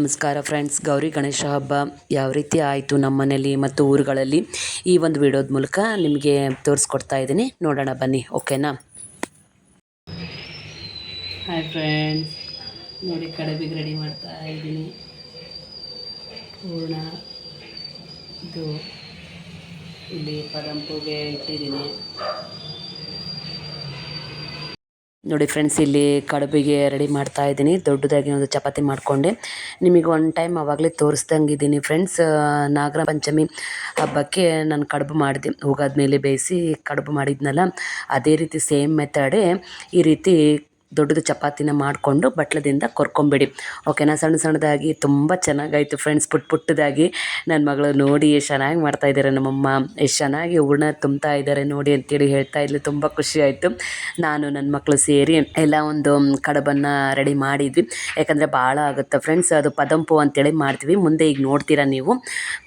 ನಮಸ್ಕಾರ ಫ್ರೆಂಡ್ಸ್ ಗೌರಿ ಗಣೇಶ ಹಬ್ಬ ಯಾವ ರೀತಿ ಆಯಿತು ನಮ್ಮ ಮನೆಯಲ್ಲಿ ಮತ್ತು ಊರುಗಳಲ್ಲಿ? ಈ ಒಂದು ವಿಡಿಯೋದ ಮೂಲಕ ನಿಮಗೆ ತೋರಿಸ್ಕೊಡ್ತಾ ಇದ್ದೀನಿ. ನೋಡೋಣ ಬನ್ನಿ ಓಕೆನಾ ಹಾಯ್ ಫ್ರೆಂಡ್ಸ್ ನೋಡಿ ಕಡಬಿಗೆ ರೆಡಿ ಮಾಡ್ತಾ ಇದ್ದೀನಿ. ಪೂರ್ಣ ಇದು ಇಲ್ಲಿ ಪದಂಪುಗೆ ಇಟ್ಟಿದ್ದೀನಿ. ನೋಡಿ ಫ್ರೆಂಡ್ಸ್ ಇಲ್ಲಿ ಕಡುಬಿಗೆ ರೆಡಿ ಮಾಡ್ತಾ ಇದ್ದೀನಿ. ದೊಡ್ಡದಾಗಿ ಒಂದು ಚಪಾತಿ ಮಾಡಿಕೊಂಡೆ. ನಿಮಗೆ ಒನ್ ಟೈಮ್ ಆವಾಗಲೇ ತೋರಿಸ್ದಂಗಿದ್ದೀನಿ ಫ್ರೆಂಡ್ಸ್ ನಾಗರ ಪಂಚಮಿ ಹಬ್ಬಕ್ಕೆ ನಾನು ಕಡುಬು ಮಾಡಿದೆ. ಹೋಗಾದ್ಮೇಲೆ ಬೇಯಿಸಿ ಕಡುಬು ಮಾಡಿದ್ನಲ್ಲ, ಅದೇ ರೀತಿ ಸೇಮ್ ಮೆಥಡೇ ಈ ರೀತಿ ದೊಡ್ಡದು ಚಪಾತಿನ ಮಾಡಿಕೊಂಡು ಬಟ್ಲದಿಂದ ಕೊರ್ಕೊಂಬಿಡಿ. ಓಕೆನಾ? ಸಣ್ಣ ಸಣ್ಣದಾಗಿ ತುಂಬ ಚೆನ್ನಾಗಾಯಿತು ಫ್ರೆಂಡ್ಸ್. ಪುಟ್ಟ ಪುಟ್ಟದಾಗಿ ನನ್ನ ಮಗಳು ನೋಡಿ ಎಷ್ಟು ಚೆನ್ನಾಗಿ ಮಾಡ್ತಾಯಿದ್ದಾರೆ ನಮ್ಮಮ್ಮ. ಎಷ್ಟು ಚೆನ್ನಾಗಿ ಹೂರ್ಣ ತುಂಬ್ತಾ ಇದ್ದಾರೆ ನೋಡಿ ಅಂತೇಳಿ ಹೇಳ್ತಾ ಇದ್ಲು. ತುಂಬ ಖುಷಿ ಆಯಿತು. ನಾನು ನನ್ನ ಮಕ್ಕಳು ಸೇರಿ ಎಲ್ಲ ಒಂದು ಕಡಬನ್ನು ರೆಡಿ ಮಾಡಿದ್ವಿ. ಯಾಕಂದರೆ ಭಾಳ ಆಗುತ್ತೆ ಫ್ರೆಂಡ್ಸ್. ಅದು ಪದಂಪು ಅಂತೇಳಿ ಮಾಡ್ತೀವಿ. ಮುಂದೆ ಈಗ ನೋಡ್ತೀರಾ ನೀವು?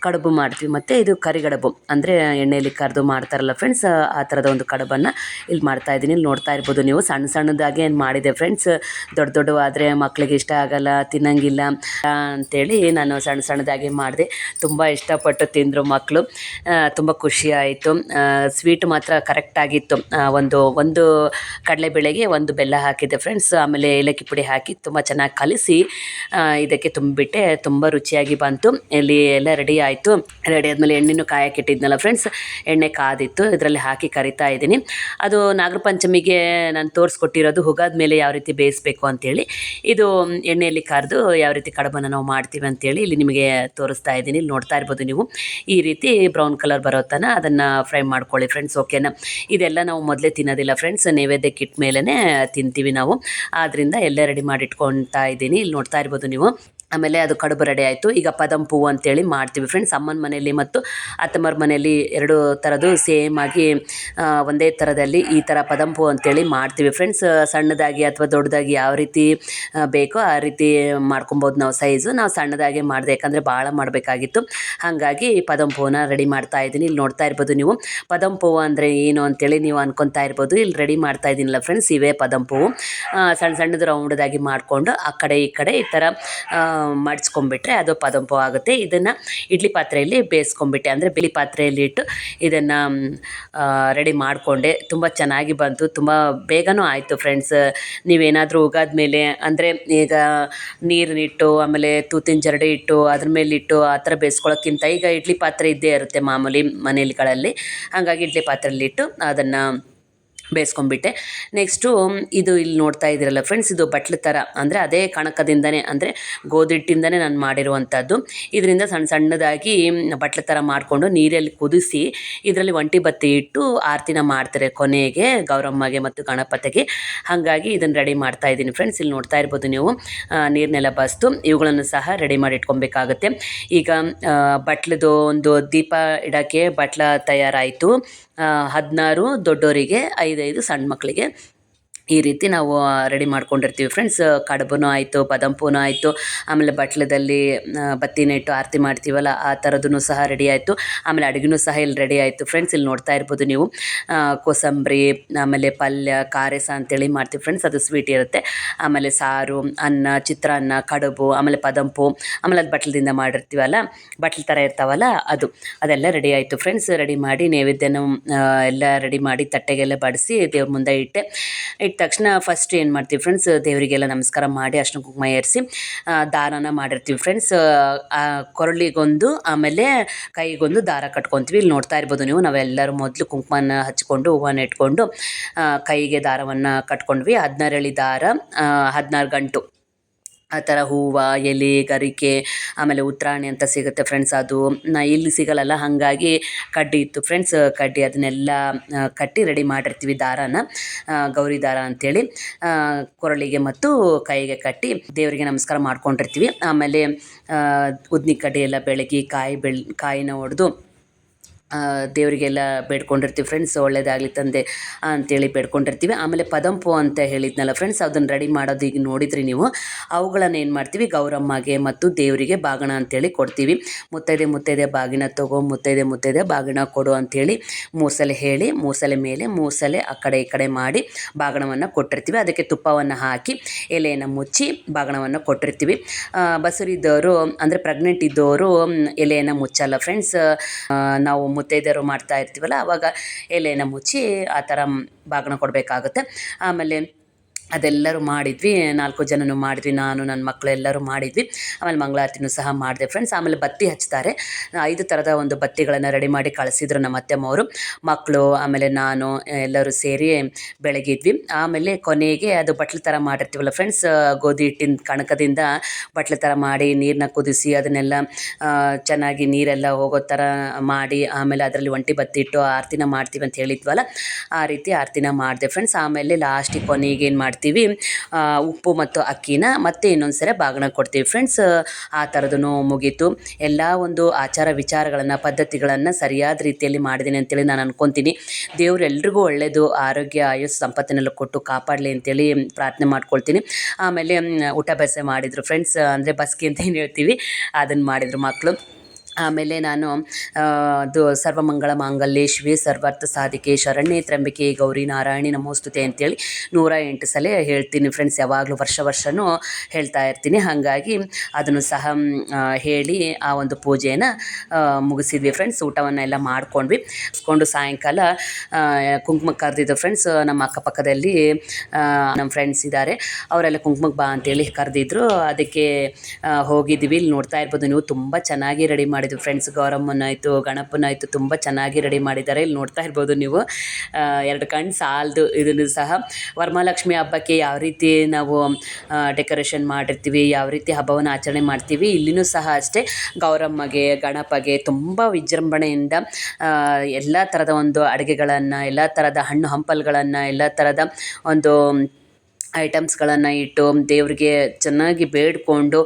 ಕಡುಬು ಮಾಡ್ತೀವಿ. ಮತ್ತು ಇದು ಕರಿಗಡಬು. ಅಂದರೆ ಎಣ್ಣೆಯಲ್ಲಿ ಕರೆದು ಮಾಡ್ತಾರಲ್ಲ ಫ್ರೆಂಡ್ಸ್, ಆ ಥರದ ಒಂದು ಕಡಬನ್ನು ಇಲ್ಲಿ ಮಾಡ್ತಾ ಇದ್ದೀನಿ. ಇಲ್ಲಿ ನೋಡ್ತಾ ಇರ್ಬೋದು ನೀವು. ಸಣ್ಣ ಸಣ್ಣದಾಗಿ ಏನು ಮಾಡಿದೆ ಫ್ರೆಂಡ್ಸ್ ದೊಡ್ಡ ದೊಡ್ಡ ಆದರೆ ಮಕ್ಕಳಿಗೆ ಇಷ್ಟ ಆಗಲ್ಲ, ತಿನ್ನಂಗಿಲ್ಲ ಅಂತೇಳಿ ನಾನು ಸಣ್ಣ ಸಣ್ಣದಾಗಿ ಮಾಡಿದೆ. ತುಂಬ ಇಷ್ಟಪಟ್ಟು ತಿಂದರು ಮಕ್ಕಳು ತುಂಬ ಖುಷಿ ಆಯಿತು. ಸ್ವೀಟ್ ಮಾತ್ರ ಕರೆಕ್ಟಾಗಿತ್ತು ಒಂದು ಒಂದು ಕಡಲೆಬೇಳೆಗೆ ಒಂದು ಬೆಲ್ಲ ಹಾಕಿದ್ದೆ ಫ್ರೆಂಡ್ಸ್ ಆಮೇಲೆ ಏಲಕ್ಕಿ ಪುಡಿ ಹಾಕಿ ತುಂಬ ಚೆನ್ನಾಗಿ ಕಲಿಸಿ ಇದಕ್ಕೆ ತುಂಬಿಬಿಟ್ಟೆ ತುಂಬ ರುಚಿಯಾಗಿ ಬಂತು. ಇಲ್ಲಿ ಎಲ್ಲ ರೆಡಿ ಆಯಿತು. ರೆಡಿ ಆದಮೇಲೆ ಎಣ್ಣೆನೂ ಕಾಯಕ್ಕೆ ಇಟ್ಟಿದ್ನಲ್ಲ ಫ್ರೆಂಡ್ಸ್ ಎಣ್ಣೆ ಕಾದಿತ್ತು. ಇದರಲ್ಲಿ ಹಾಕಿ ಕರಿತಾ ಇದ್ದೀನಿ. ಅದು ನಾಗರ ಪಂಚಮಿಗೆ ನಾನು ತೋರಿಸ್ಕೊಟ್ಟಿರೋದು ಹುಗಾದ ಮೇಲೆ ಯಾವ ರೀತಿ ಬೇಯಿಸಬೇಕು ಅಂತೇಳಿ, ಇದು ಎಣ್ಣೆಯಲ್ಲಿ ಕರೆದು ಯಾವ ರೀತಿ ಕಡಬನ್ನು ನಾವು ಮಾಡ್ತೀವಿ ಅಂತೇಳಿ ಇಲ್ಲಿ ನಿಮಗೆ ತೋರಿಸ್ತಾ ಇದ್ದೀನಿ. ಇಲ್ಲಿ ನೋಡ್ತಾ ಇರ್ಬೋದು ನೀವು. ಈ ರೀತಿ ಬ್ರೌನ್ ಕಲರ್ ಬರೋ ತನಕ ಅದನ್ನು ಫ್ರೈ ಮಾಡ್ಕೊಳ್ಳಿ ಫ್ರೆಂಡ್ಸ್, ಓಕೆನಾ? ಇದೆಲ್ಲ ನಾವು ಮೊದಲೇ ತಿನ್ನೋದಿಲ್ಲ ಫ್ರೆಂಡ್ಸ್ ನೈವೇದ್ಯಕ್ಕೆ ಇಟ್ಟ ಮೇಲೇ ತಿಂತೀವಿ ನಾವು. ಆದ್ದರಿಂದ ಎಲ್ಲ ರೆಡಿ ಮಾಡಿ ಇಟ್ಕೊಳ್ತಾ ಇದ್ದೀನಿ. ಇಲ್ಲಿ ನೋಡ್ತಾ ಇರ್ಬೋದು ನೀವು. ಆಮೇಲೆ ಅದು ಕಡುಬು ರೆಡಿ ಆಯಿತು. ಈಗ ಪದಂಪು ಅಂತೇಳಿ ಮಾಡ್ತೀವಿ ಫ್ರೆಂಡ್ಸ್ ಅಮ್ಮನ ಮನೆಯಲ್ಲಿ ಮತ್ತು ಅತ್ತಮ್ಮರ ಮನೆಯಲ್ಲಿ ಎರಡು ಥರದ್ದು ಸೇಮ್ ಆಗಿ ಒಂದೇ ಥರದಲ್ಲಿ ಈ ಥರ ಪದಂಪು ಅಂತೇಳಿ ಮಾಡ್ತೀವಿ ಫ್ರೆಂಡ್ಸ್ ಸಣ್ಣದಾಗಿ ಅಥವಾ ದೊಡ್ಡದಾಗಿ ಯಾವ ರೀತಿ ಬೇಕೋ ಆ ರೀತಿ ಮಾಡ್ಕೊಬೋದು ನಾವು ಸೈಜು ನಾವು ಸಣ್ಣದಾಗಿ ಮಾಡಿದೆ, ಯಾಕಂದರೆ ಭಾಳ ಮಾಡಬೇಕಾಗಿತ್ತು. ಹಾಗಾಗಿ ಪದಂಪುವನ್ನ ರೆಡಿ ಮಾಡ್ತಾ ಇದ್ದೀನಿ. ಇಲ್ಲಿ ನೋಡ್ತಾ ಇರ್ಬೋದು ನೀವು. ಪದಂಪು ಅಂದರೆ ಏನು ಅಂತೇಳಿ ನೀವು ಅನ್ಕೊತಾ ಇರ್ಬೋದು. ಇಲ್ಲಿ ರೆಡಿ ಮಾಡ್ತಾ ಇದ್ದೀನಲ್ಲ ಫ್ರೆಂಡ್ಸ್ ಇವೇ ಪೂವು. ಸಣ್ಣ ಸಣ್ಣದು ರೌಂಡದಾಗಿ ಮಾಡಿಕೊಂಡು ಆ ಕಡೆ ಈ ಕಡೆ ಈ ಥರ ಮಡ್ಚ್ಕೊಂಡ್ಬಿಟ್ರೆ ಅದು ಪದಂಪು ಆಗುತ್ತೆ. ಇದನ್ನು ಇಡ್ಲಿ ಪಾತ್ರೆಯಲ್ಲಿ ಬೇಯಿಸ್ಕೊಂಬಿಟ್ಟೆ ಅಂದರೆ ಬಿಳಿ ಪಾತ್ರೆಯಲ್ಲಿ ಇಟ್ಟು ಇದನ್ನು ರೆಡಿ ಮಾಡಿಕೊಂಡೆ. ತುಂಬ ಚೆನ್ನಾಗಿ ಬಂತು. ತುಂಬ ಬೇಗನೂ ಆಯಿತು ಫ್ರೆಂಡ್ಸ್ ನೀವೇನಾದರೂ ಉಗಾದ ಮೇಲೆ ಅಂದರೆ ಈಗ ನೀರನ್ನಿಟ್ಟು ಆಮೇಲೆ ತೂತಿನ ಜರಡಿ ಇಟ್ಟು, ಅದ್ರ ಮೇಲೆ ಇಟ್ಟು ಆ ಥರ ಬೇಯಿಸ್ಕೊಳ್ಳೋಕ್ಕಿಂತ ಈಗ ಇಡ್ಲಿ ಪಾತ್ರೆ ಇದ್ದೇ ಇರುತ್ತೆ ಮಾಮೂಲಿ ಮನೆಯಲ್ಲಿಗಳಲ್ಲಿ ಹಾಗಾಗಿ ಇಡ್ಲಿ ಪಾತ್ರೆಯಲ್ಲಿಟ್ಟು ಅದನ್ನು ಬೇಯಿಸ್ಕೊಂಬಿಟ್ಟೆ ನೆಕ್ಸ್ಟು ಇದು ಇಲ್ಲಿ ನೋಡ್ತಾ ಇದ್ದೀರಲ್ಲ ಫ್ರೆಂಡ್ಸ್ ಇದು ಬಟ್ಲು ಥರ ಅಂದರೆ ಅದೇ ಕಣಕದಿಂದನೇ, ಅಂದರೆ ಗೋಧಿಟ್ಟಿಂದನೇ ನಾನು ಮಾಡಿರುವಂಥದ್ದು ಇದರಿಂದ ಸಣ್ಣ ಸಣ್ಣದಾಗಿ ಬಟ್ಲು ಥರ ಮಾಡಿಕೊಂಡು ನೀರಲ್ಲಿ ಕುದಿಸಿ, ಇದರಲ್ಲಿ ಒಂಟಿ ಬತ್ತಿ ಇಟ್ಟು ಆರತಿನ ಮಾಡ್ತಾರೆ ಕೊನೆಗೆ ಗೌರಮ್ಮಗೆ ಮತ್ತು ಗಣಪತಿಗೆ. ಹಾಗಾಗಿ ಇದನ್ನು ರೆಡಿ ಮಾಡ್ತಾ ಇದ್ದೀನಿ ಫ್ರೆಂಡ್ಸ್ ಇಲ್ಲಿ ನೋಡ್ತಾ ಇರ್ಬೋದು ನೀವು. ನೀರನ್ನೆಲ್ಲ ಬಸ್ತು, ಇವುಗಳನ್ನು ಸಹ ರೆಡಿ ಮಾಡಿ ಇಟ್ಕೊಬೇಕಾಗುತ್ತೆ. ಈಗ ಬಟ್ಲದು ಒಂದು ದೀಪ ಇಡೋಕ್ಕೆ ಬಟ್ಲ ತಯಾರಾಯಿತು. ಹದಿನಾರು ದೊಡ್ಡವರಿಗೆ ಐದೈದು ಸಣ್ಣ ಮಕ್ಕಳಿಗೆ ಈ ರೀತಿ ನಾವು ರೆಡಿ ಮಾಡ್ಕೊಂಡಿರ್ತೀವಿ. ಫ್ರೆಂಡ್ಸ್ ಕಡುಬುನೂ ಆಯಿತು ಪದಂಪುನೂ ಆಯಿತು, ಆಮೇಲೆ ಬಟ್ಲದಲ್ಲಿ ಬತ್ತಿನ ಇಟ್ಟು ಆರತಿ ಮಾಡ್ತೀವಲ್ಲ, ಆ ಥರದೂ ಸಹ ರೆಡಿ ಆಯಿತು. ಆಮೇಲೆ ಅಡುಗೆನೂ ಸಹ ಇಲ್ಲಿ ರೆಡಿ ಆಯಿತು. ಫ್ರೆಂಡ್ಸ್ ಇಲ್ಲಿ ನೋಡ್ತಾ ಇರ್ಬೋದು ನೀವು ಕೋಸಂಬರಿ, ಆಮೇಲೆ ಪಲ್ಯ, ಕಾರೆಸ ಅಂತೇಳಿ ಮಾಡ್ತೀವಿ. ಫ್ರೆಂಡ್ಸ್ ಅದು ಸ್ವೀಟ್ ಇರುತ್ತೆ. ಆಮೇಲೆ ಸಾರು, ಅನ್ನ, ಚಿತ್ರಾನ್ನ, ಕಡುಬು, ಆಮೇಲೆ ಪದಂಪು ಆಮೇಲೆ ಅದು ಬಟ್ಲದಿಂದ ಮಾಡಿರ್ತೀವಲ್ಲ, ಬಟ್ಲು ಥರ ಇರ್ತಾವಲ್ಲ ಅದು, ಅದೆಲ್ಲ ರೆಡಿ ಆಯಿತು. ಫ್ರೆಂಡ್ಸ್ ರೆಡಿ ಮಾಡಿ ನೈವೇದ್ಯನೂ ಎಲ್ಲ ರೆಡಿ ಮಾಡಿ ತಟ್ಟೆಗೆಲ್ಲ ಬಡಿಸಿ ದೇವ್ರ ಮುಂದೆ ಇಟ್ಟೆ ಇಟ್ಟ ತಕ್ಷಣ ಫಸ್ಟ್ ಏನು ಮಾಡ್ತೀವಿ ಫ್ರೆಂಡ್ಸ್ ದೇವರಿಗೆಲ್ಲ ನಮಸ್ಕಾರ ಮಾಡಿ ಅರ್ಶಿನ ಕುಂಕುಮ ಏರಿಸಿ ದಾರನ ಮಾಡಿರ್ತೀವಿ ಫ್ರೆಂಡ್ಸ್ ಕೊರಳಿಗೊಂದು, ಆಮೇಲೆ ಕೈಗೊಂದು ದಾರ ಕಟ್ಕೊತೀವಿ. ಇಲ್ಲಿ ನೋಡ್ತಾ ಇರ್ಬೋದು ನೀವು, ನಾವೆಲ್ಲರೂ ಮೊದಲು ಕುಂಕುಮನ ಹಚ್ಕೊಂಡು, ಹೂವನ್ನ ಇಟ್ಕೊಂಡು ಕೈಗೆ ದಾರವನ್ನು ಕಟ್ಕೊಂಡ್ವಿ. ಹದಿನಾರು ಎಳಿ ದಾರ ಹದಿನಾರು ಗಂಟು. ಆ ಥರ ಹೂವು, ಎಲೆ, ಗರಿಕೆ, ಆಮೇಲೆ ಉತ್ತರಾಣಿ ಅಂತ ಸಿಗುತ್ತೆ ಫ್ರೆಂಡ್ಸ್ ಅದು. ನಾ ಇಲ್ಲಿ ಸಿಗಲ್ಲಲ್ಲ, ಹಾಗಾಗಿ ಕಡ್ಡಿ ಇತ್ತು. ಫ್ರೆಂಡ್ಸ್ ಕಡ್ಡಿ ಅದನ್ನೆಲ್ಲ ಕಟ್ಟಿ ರೆಡಿ ಮಾಡಿರ್ತೀವಿ ದಾರಾನ. ಗೌರಿ ದಾರ ಅಂಥೇಳಿ ಕೊರಳಿಗೆ ಮತ್ತು ಕೈಗೆ ಕಟ್ಟಿ ದೇವರಿಗೆ ನಮಸ್ಕಾರ ಮಾಡ್ಕೊಂಡಿರ್ತೀವಿ. ಆಮೇಲೆ ಉದ್ನಿ ಕಡ್ಡಿ ಎಲ್ಲ ಬೆಳಗ್ಗೆ ಕಾಯಿ ಬೆಳ್, ಕಾಯಿನ ಒಡೆದು ದೇವರಿಗೆಲ್ಲ ಬೇಡ್ಕೊಂಡಿರ್ತೀವಿ. ಫ್ರೆಂಡ್ಸ್ ಒಳ್ಳೇದಾಗಲಿ ತಂದೆ ಅಂತೇಳಿ ಬೇಡ್ಕೊಂಡಿರ್ತೀವಿ. ಆಮೇಲೆ ಪದಂಪು ಅಂತ ಹೇಳಿದ್ನಲ್ಲ ಫ್ರೆಂಡ್ಸ್ ಅದನ್ನು ರೆಡಿ ಮಾಡೋದು ಈಗ ನೋಡಿದ್ರಿ ನೀವು. ಅವುಗಳನ್ನು ಏನು ಮಾಡ್ತೀವಿ? ಗೌರಮ್ಮಗೆ ಮತ್ತು ದೇವರಿಗೆ ಬಾಗಣ ಅಂತೇಳಿ ಕೊಡ್ತೀವಿ. ಮುತ್ತೈದೆ ಮುತ್ತೈದೆ ಬಾಗಿನ ತಗೋ, ಮುತ್ತೈದೆ ಮುತ್ತೈದೆ ಬಾಗಿನ ಕೊಡು ಅಂಥೇಳಿ ಮೂಸಲೆ ಹೇಳಿ, ಮೂಸಲೆ ಮೇಲೆ, ಮೂಸಲೆ ಆ ಕಡೆ ಈ ಕಡೆ ಮಾಡಿ ಬಾಗಣವನ್ನು ಕೊಟ್ಟಿರ್ತೀವಿ. ಅದಕ್ಕೆ ತುಪ್ಪವನ್ನು ಹಾಕಿ, ಎಲೆಯನ್ನು ಮುಚ್ಚಿ ಬಾಗಣವನ್ನು ಕೊಟ್ಟಿರ್ತೀವಿ. ಬಸರಿದ್ದವರು ಅಂದರೆ ಪ್ರೆಗ್ನೆಂಟ್ ಇದ್ದವರು ಎಲೆಯನ್ನು ಮುಚ್ಚಲ್ಲ ಫ್ರೆಂಡ್ಸ್ ನಾವು ಮುತ್ತೈದೆಯರು ಮಾಡ್ತಾ ಇರ್ತೀವಲ್ಲ ಅವಾಗ ಎಲೆನ ಮುಚ್ಚಿ ಆ ಥರ ಬಾಗಿನ ಕೊಡಬೇಕಾಗುತ್ತೆ. ಆಮೇಲೆ ಅದೆಲ್ಲರೂ ಮಾಡಿದ್ವಿ, ನಾಲ್ಕು ಜನನು ಮಾಡಿದ್ವಿ, ನಾನು, ನನ್ನ ಮಕ್ಕಳು ಎಲ್ಲರೂ ಮಾಡಿದ್ವಿ. ಆಮೇಲೆ ಮಂಗಳಾರತಿನೂ ಸಹ ಮಾಡಿದೆ ಫ್ರೆಂಡ್ಸ್ ಆಮೇಲೆ ಬತ್ತಿ ಹಚ್ತಾರೆ. ಐದು ಥರದ ಒಂದು ಬತ್ತಿಗಳನ್ನು ರೆಡಿ ಮಾಡಿ ಕಳಿಸಿದ್ರು ನಮ್ಮ ಅತ್ತೆಮ್ಮವರು. ಮಕ್ಕಳು ಆಮೇಲೆ ನಾನು, ಎಲ್ಲರೂ ಸೇರಿ ಬೆಳಗಿದ್ವಿ ಆಮೇಲೆ ಕೊನೆಗೆ ಅದು ಬಟ್ಲು ಥರ ಮಾಡಿರ್ತೀವಲ್ಲ ಫ್ರೆಂಡ್ಸ್ ಗೋಧಿ ಹಿಟ್ಟಿನ ಕಣಕದಿಂದ ಬಟ್ಲು ಥರ ಮಾಡಿ ನೀರನ್ನ ಕುದಿಸಿ ಅದನ್ನೆಲ್ಲ ಚೆನ್ನಾಗಿ ನೀರೆಲ್ಲ ಹೋಗೋ ಥರ ಮಾಡಿ ಆಮೇಲೆ ಅದರಲ್ಲಿ ಒಂಟಿ ಬತ್ತಿ ಇಟ್ಟು ಆರತಿನ ಮಾಡ್ತೀವಿ ಅಂತ ಹೇಳಿದ್ವಲ್ಲ, ಆ ರೀತಿ ಆರತಿನ ಮಾಡಿದೆ ಫ್ರೆಂಡ್ಸ್ ಆಮೇಲೆ ಲಾಸ್ಟಿಗೆ ಕೊನೆಗೆ ಏನು ಮಾಡ್ತೀವಿ ಉಪ್ಪು ಮತ್ತು ಅಕ್ಕಿನ ಮತ್ತೆ ಇನ್ನೊಂದು ಸರಿ ಬಾಗಿನ ಕೊಡ್ತೀವಿ. ಫ್ರೆಂಡ್ಸ್ ಆ ಥರದೂ ಮುಗೀತು. ಎಲ್ಲ ಒಂದು ಆಚಾರ ವಿಚಾರಗಳನ್ನು, ಪದ್ಧತಿಗಳನ್ನು ಸರಿಯಾದ ರೀತಿಯಲ್ಲಿ ಮಾಡಿದ್ದೀನಿ ಅಂತೇಳಿ ನಾನು ಅನ್ಕೊತೀನಿ. ದೇವ್ರು ಎಲ್ರಿಗೂ ಒಳ್ಳೆಯದು ಆರೋಗ್ಯ, ಆಯುಸ್, ಸಂಪತ್ತಿನೆಲ್ಲ ಕೊಟ್ಟು ಕಾಪಾಡಲಿ ಅಂತೇಳಿ ಪ್ರಾರ್ಥನೆ ಮಾಡ್ಕೊಳ್ತೀನಿ. ಆಮೇಲೆ, ಊಟ ಬಸೆ ಮಾಡಿದರು. ಫ್ರೆಂಡ್ಸ್ ಅಂದರೆ ಬಸ್ಕಿ ಅಂತ ಏನು ಹೇಳ್ತೀವಿ ಅದನ್ನು ಮಾಡಿದರು ಮಕ್ಕಳು ಆಮೇಲೆ ನಾನು ಅದು ಸರ್ವಮಂಗಳ ಮಾಂಗಲ್ಯೆ ಸರ್ವಾರ್ಥ ಸಾಧಿಕೆ, ಶರಣ್ಯ ತ್ರಂಬಿಕೆ ಗೌರಿ ನಾರಾಯಣಿ ನಮೋಸ್ತುತೆ ಅಂತೇಳಿ ನೂರ ಎಂಟು ಸಲ ಹೇಳ್ತೀನಿ ಫ್ರೆಂಡ್ಸ್ ಯಾವಾಗಲೂ ವರ್ಷ ವರ್ಷವೂ ಹೇಳ್ತಾ ಇರ್ತೀನಿ. ಹಾಗಾಗಿ ಅದನ್ನು ಸಹ ಹೇಳಿ ಆ ಒಂದು ಪೂಜೆಯನ್ನು ಮುಗಿಸಿದ್ವಿ ಫ್ರೆಂಡ್ಸ್ ಊಟವನ್ನೆಲ್ಲ ಮಾಡ್ಕೊಂಡ್ವಿ. ಮುಗಿಸ್ಕೊಂಡು ಸಾಯಂಕಾಲ ಕುಂಕುಮಕ್ಕೆ ಕರೆದಿದ್ದು ಫ್ರೆಂಡ್ಸ್ ನಮ್ಮ ಅಕ್ಕಪಕ್ಕದಲ್ಲಿ ನಮ್ಮ ಫ್ರೆಂಡ್ಸ್ ಇದ್ದಾರೆ. ಅವರೆಲ್ಲ ಕುಂಕುಮಕ್ಕೆ ಬಾ ಅಂತೇಳಿ ಕರೆದಿದ್ರು. ಅದಕ್ಕೆ ಹೋಗಿದ್ವಿ. ಇಲ್ಲಿ ನೋಡ್ತಾ ಇರ್ಬೋದು, ನೀವು ತುಂಬ ಚೆನ್ನಾಗಿ ರೆಡಿ ಮಾಡಿ ಮಾಡಿದ್ವಿ ಫ್ರೆಂಡ್ಸ್ ಗೌರಮ್ಮನಾಯಿತು ಗಣಪನಾಯಿತು ತುಂಬ ಚೆನ್ನಾಗಿ ರೆಡಿ ಮಾಡಿದ್ದಾರೆ. ಇಲ್ಲಿ ನೋಡ್ತಾ ಇರ್ಬೋದು ನೀವು. ಎರಡು ಕಣ್ಣು ಸಾಲದು ಇದನ್ನು ಸಹ. ವರಮಹಾಲಕ್ಷ್ಮಿ ಹಬ್ಬಕ್ಕೆ ಯಾವ ರೀತಿ ನಾವು ಡೆಕೋರೇಷನ್ ಮಾಡಿರ್ತೀವಿ, ಯಾವ ರೀತಿ ಹಬ್ಬವನ್ನು ಆಚರಣೆ ಮಾಡ್ತೀವಿ, ಇಲ್ಲಿನೂ ಸಹ ಅಷ್ಟೇ. ಗೌರಮ್ಮಗೆ, ಗಣಪಗೆ ತುಂಬ ವಿಜೃಂಭಣೆಯಿಂದ ಎಲ್ಲ ಥರದ ಒಂದು ಅಡುಗೆಗಳನ್ನು, ಎಲ್ಲ ಥರದ ಹಣ್ಣು ಹಂಪಲುಗಳನ್ನು, ಎಲ್ಲ ಥರದ ಒಂದು ಐಟಮ್ಸ್ಗಳನ್ನು ಇಟ್ಟು ದೇವರಿಗೆ ಚೆನ್ನಾಗಿ ಬೇಡಿಕೊಂಡು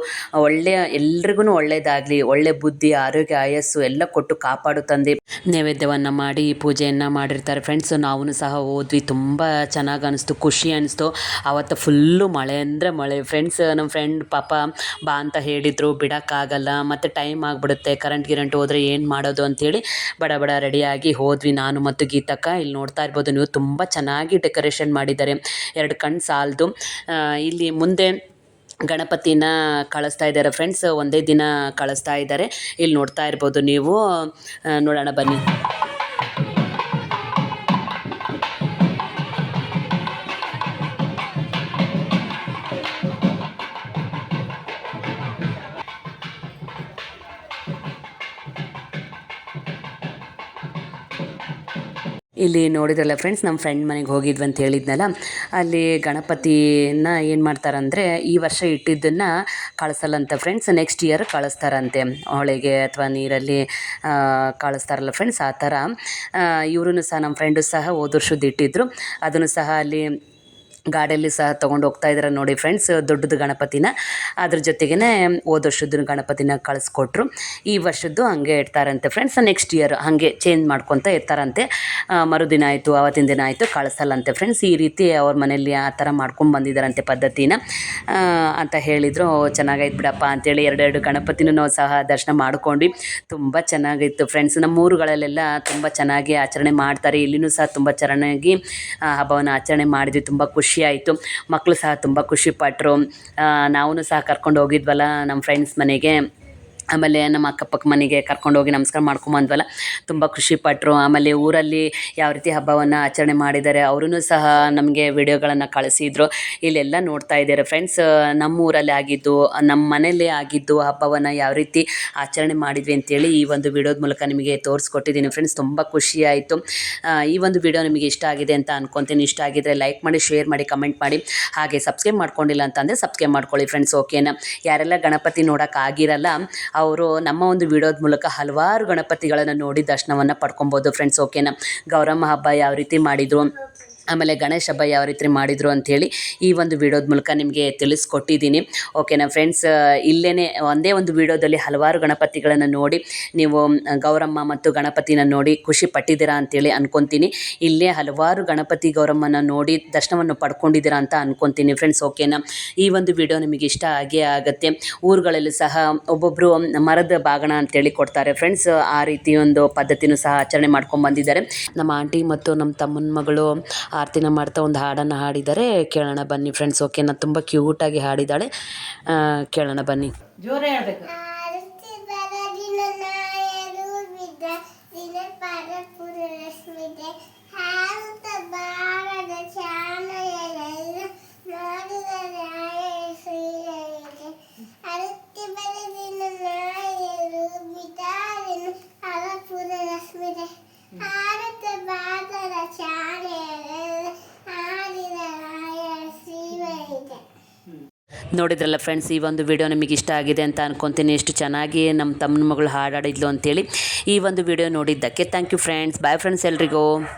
ಒಳ್ಳೆಯ ಎಲ್ರಿಗೂ ಒಳ್ಳೆಯದಾಗಲಿ ಒಳ್ಳೆಯ ಬುದ್ಧಿ, ಆರೋಗ್ಯ, ಆಯಸ್ಸು ಎಲ್ಲ ಕೊಟ್ಟು ಕಾಪಾಡು ತಂದು. ನೈವೇದ್ಯವನ್ನು ಮಾಡಿ, ಪೂಜೆಯನ್ನು ಮಾಡಿರ್ತಾರೆ. ಫ್ರೆಂಡ್ಸು ನಾವು ಸಹ ಹೋದ್ವಿ ತುಂಬ ಚೆನ್ನಾಗಿ ಅನಿಸ್ತು, ಖುಷಿ ಅನಿಸ್ತು. ಆವತ್ತು ಫುಲ್ಲು ಮಳೆ ಅಂದರೆ ಮಳೆ. ಫ್ರೆಂಡ್ಸ್ ನಮ್ಮ ಫ್ರೆಂಡ್ ಪಾಪ ಬಾ ಅಂತ ಹೇಳಿದರು, ಬಿಡೋಕ್ಕಾಗಲ್ಲ, ಮತ್ತು ಟೈಮ್ ಆಗಿಬಿಡುತ್ತೆ. ಕರೆಂಟ್ ಗಿರೆಂಟ್ ಹೋದರೆ ಏನು ಮಾಡೋದು ಅಂಥೇಳಿ ಬಡ ಬಡ ರೆಡಿಯಾಗಿ ಹೋದ್ವಿ ನಾನು ಮತ್ತು ಗೀತಕ್ಕ ಇಲ್ಲಿ ನೋಡ್ತಾ ಇರ್ಬೋದು. ನೀವು ತುಂಬ ಚೆನ್ನಾಗಿ ಡೆಕೋರೇಷನ್ ಮಾಡಿದ್ದಾರೆ. ಎರಡು ಕಣ್ಣು ಸಾಲದು ಇಲ್ಲಿ ಮುಂದೆ ಗಣಪತಿನ ಕಳಿಸ್ತಾ ಇದ್ದಾರೆ ಫ್ರೆಂಡ್ಸ್ ಒಂದೇ ದಿನ ಕಳಿಸ್ತಾ ಇದ್ದಾರೆ. ಇಲ್ಲಿ ನೋಡ್ತಾ ಇರ್ಬೋದು ನೀವು. ನೋಡೋಣ ಬನ್ನಿ. ಇಲ್ಲಿ ನೋಡಿದ್ರಲ್ಲ ಫ್ರೆಂಡ್ಸ್ ನಮ್ಮ ಫ್ರೆಂಡ್ ಮನೆಗೆ ಹೋಗಿದ್ವಿ ಅಂತ ಹೇಳಿದ್ನಲ್ಲ. ಅಲ್ಲಿ ಗಣಪತಿನ ಏನು ಮಾಡ್ತಾರಂದರೆ, ಈ ವರ್ಷ ಇಟ್ಟಿದ್ದನ್ನು ಕಳಿಸಲ್ಲಂತ ಫ್ರೆಂಡ್ಸ್ ನೆಕ್ಸ್ಟ್ ಇಯರ್ ಕಳಿಸ್ತಾರಂತೆ. ಹೊಳೆಗೆ ಅಥವಾ ನೀರಲ್ಲಿ ಕಳಿಸ್ತಾರಲ್ಲ ಫ್ರೆಂಡ್ಸ್ ಆ ಥರ. ಇವ್ರೂ ಸಹ ನಮ್ಮ ಫ್ರೆಂಡು ಸಹ ಹೋದ ವರ್ಷದ್ದು ಇಟ್ಟಿದ್ದರು ಅದನ್ನು ಸಹ ಅಲ್ಲಿ ಗಾಡಿಯಲ್ಲಿ ಸಹ ತೊಗೊಂಡು ಹೋಗ್ತಾ ಇದ್ದಾರೆ ನೋಡಿ ಫ್ರೆಂಡ್ಸ್ ದೊಡ್ಡದು ಗಣಪತಿನ. ಅದ್ರ ಜೊತೆಗೇ ಹೋದ ವರ್ಷದ ಗಣಪತಿನ ಕಳಿಸ್ಕೊಟ್ರು. ಈ ವರ್ಷದ್ದು ಹಂಗೆ ಇಡ್ತಾರಂತೆ ಫ್ರೆಂಡ್ಸ್ ನೆಕ್ಸ್ಟ್ ಇಯರ್ ಹಾಗೆ ಚೇಂಜ್ ಮಾಡ್ಕೊತ ಇರ್ತಾರಂತೆ. ಮರುದಿನ ಆಯಿತು, ಆವತ್ತಿನ ದಿನ ಆಯಿತು ಕಳಿಸಲ್ಲಂತೆ ಫ್ರೆಂಡ್ಸ್ ಈ ರೀತಿ ಅವ್ರ ಮನೇಲಿ ಆ ಥರ ಮಾಡ್ಕೊಂಡು ಬಂದಿದ್ದಾರಂತೆ ಪದ್ಧತಿನ. ಅಂತ ಹೇಳಿದರು ಚೆನ್ನಾಗೈತೆ ಬಿಡಪ್ಪ. ಅಂತೇಳಿ ಎರಡೆರಡು ಗಣಪತಿನೂ ನಾವು ಸಹ ದರ್ಶನ ಮಾಡ್ಕೊಂಡ್ವಿ ತುಂಬ ಚೆನ್ನಾಗಿತ್ತು ಫ್ರೆಂಡ್ಸ್ ನಮ್ಮ ಊರುಗಳಲ್ಲೆಲ್ಲ ತುಂಬ ಚೆನ್ನಾಗಿ ಆಚರಣೆ ಮಾಡ್ತಾರೆ. ಇಲ್ಲಿನೂ ಸಹ ತುಂಬ ಚೆನ್ನಾಗಿ ಹಬ್ಬವನ್ನು ಆಚರಣೆ ಮಾಡಿದ್ವಿ. ತುಂಬ ಖುಷಿ ಖುಷಿ ಆಯಿತು ಮಕ್ಕಳು ಸಹ ತುಂಬ ಖುಷಿಪಟ್ಟರು ನಾವೂ ಸಹ ಕರ್ಕೊಂಡು ಹೋಗಿದ್ವಲ್ಲ ನಮ್ಮ ಫ್ರೆಂಡ್ಸ್ ಮನೆಗೆ. ಆಮೇಲೆ ನಮ್ಮ ಅಕ್ಕಪಕ್ಕ ಮನೆಗೆ ಕರ್ಕೊಂಡೋಗಿ ನಮಸ್ಕಾರ ಮಾಡ್ಕೊಂಬಂದ್ವಲ್ಲ, ತುಂಬ ಖುಷಿಪಟ್ಟರು ಆಮೇಲೆ ಊರಲ್ಲಿ ಯಾವ ರೀತಿ ಹಬ್ಬವನ್ನು ಆಚರಣೆ ಮಾಡಿದ್ದಾರೆ ಅವರೂ ಸಹ ನಮಗೆ ವಿಡಿಯೋಗಳನ್ನು ಕಳಿಸಿದ್ರು. ಇಲ್ಲೆಲ್ಲ ನೋಡ್ತಾ ಇದ್ದಾರೆ ಫ್ರೆಂಡ್ಸ್ ನಮ್ಮ ಊರಲ್ಲಿ ಆಗಿದ್ದು, ನಮ್ಮ ಮನೆಯಲ್ಲೇ ಆಗಿದ್ದು ಹಬ್ಬವನ್ನು ಯಾವ ರೀತಿ ಆಚರಣೆ ಮಾಡಿದ್ವಿ ಅಂತೇಳಿ ಈ ಒಂದು ವಿಡಿಯೋದ ಮೂಲಕ ನಿಮಗೆ ತೋರಿಸ್ಕೊಟ್ಟಿದ್ದೀನಿ ಫ್ರೆಂಡ್ಸ್ ತುಂಬ ಖುಷಿ ಆಯಿತು. ಈ ಒಂದು ವಿಡಿಯೋ ನಿಮಗೆ ಇಷ್ಟ ಆಗಿದೆ ಅಂತ ಅನ್ಕೊತೀನಿ. ಇಷ್ಟ ಆಗಿದ್ದರೆ ಲೈಕ್ ಮಾಡಿ ಶೇರ್ ಮಾಡಿ ಕಮೆಂಟ್ ಮಾಡಿ. ಹಾಗೆ ಸಬ್ಸ್ಕ್ರೈಬ್ ಮಾಡ್ಕೊಂಡಿಲ್ಲ ಅಂತಂದರೆ ಸಬ್ಸ್ಕ್ರೈಬ್ ಮಾಡ್ಕೊಳ್ಳಿ ಫ್ರೆಂಡ್ಸ್ ಓಕೆನಾ ಯಾರೆಲ್ಲ ಗಣಪತಿ ನೋಡೋಕ್ಕಾಗಿರಲ್ಲ ಅವರು ನಮ್ಮ ಒಂದು ವಿಡಿಯೋದ ಮೂಲಕ ಹಲವಾರು ಗಣಪತಿಗಳನ್ನು ನೋಡಿ ದರ್ಶನವನ್ನು ಪಡ್ಕೊಬೋದು ಫ್ರೆಂಡ್ಸ್ ಓಕೆನಾ ಗೌರಮ್ಮ ಹಬ್ಬ ಯಾವ ರೀತಿ ಮಾಡಿದರು? ಆಮೇಲೆ ಗಣೇಶ ಹಬ್ಬ ಯಾವ ರೀತಿ ಮಾಡಿದರು ಅಂಥೇಳಿ ಈ ಒಂದು ವಿಡಿಯೋದ ಮೂಲಕ ನಿಮಗೆ ತಿಳಿಸ್ಕೊಟ್ಟಿದ್ದೀನಿ. ಓಕೆನಾ ಫ್ರೆಂಡ್ಸ್ ಇಲ್ಲೇ ಒಂದೇ ಒಂದು ವಿಡಿಯೋದಲ್ಲಿ ಹಲವಾರು ಗಣಪತಿಗಳನ್ನು ನೋಡಿ, ನೀವು ಗೌರಮ್ಮ ಮತ್ತು ಗಣಪತಿನ ನೋಡಿ ಖುಷಿ ಪಟ್ಟಿದ್ದೀರಾ ಅಂತೇಳಿ ಅಂದ್ಕೊತೀನಿ ಇಲ್ಲೇ ಹಲವಾರು ಗಣಪತಿ ಗೌರಮ್ಮನ ನೋಡಿ ದರ್ಶನವನ್ನು ಪಡ್ಕೊಂಡಿದ್ದೀರಾ ಅಂತ ಅಂದ್ಕೊತೀನಿ ಫ್ರೆಂಡ್ಸ್ ಓಕೆನಾ ಈ ಒಂದು ವಿಡಿಯೋ ನಿಮಗೆ ಇಷ್ಟ ಆಗೇ ಆಗುತ್ತೆ. ಊರುಗಳಲ್ಲಿ ಸಹ ಒಬ್ಬೊಬ್ಬರು ಮರದ ಬಾಗಣ ಅಂತೇಳಿ ಕೊಡ್ತಾರೆ. ಫ್ರೆಂಡ್ಸ್ ಆ ರೀತಿ ಒಂದು ಪದ್ಧತಿನೂ ಸಹ ಆಚರಣೆ ಮಾಡ್ಕೊಂಡು ಬಂದಿದ್ದಾರೆ ನಮ್ಮ ಆಂಟಿ ಮತ್ತು ನಮ್ಮ ತಮ್ಮನ ಮಗಳು ಆರತಿನ ಮಾಡ್ತಾ ಒಂದು ಹಾಡನ್ನು ಹಾಡಿದ್ದಾರೆ ಕೇಳೋಣ ಬನ್ನಿ ಫ್ರೆಂಡ್ಸ್ ಓಕೆನಾ ತುಂಬ ಕ್ಯೂಟಾಗಿ ಹಾಡಿದ್ದಾಳೆ. ಕೇಳೋಣ ಬನ್ನಿ. ಜೋರೇ ಹೇಳ್ಬೇಕು. ನೋಡಿದ್ರಲ್ಲ ಫ್ರೆಂಡ್ಸ್ ಈ ಒಂದು ವಿಡಿಯೋ ನಿಮಗೆ ಇಷ್ಟ ಆಗಿದೆ ಅಂತ ಅನ್ಕೊತೀನಿ. ಎಷ್ಟು ಚೆನ್ನಾಗಿ ನಮ್ಮ ತಮ್ಮನ ಮಗಳು ಹಾಡಾಡಿದ್ಲು ಅಂತೇಳಿ ಈ ಒಂದು ವಿಡಿಯೋ ನೋಡಿದ್ದಕ್ಕೆ. Thank you friends bye friends ಎಲ್ರಿಗೂ.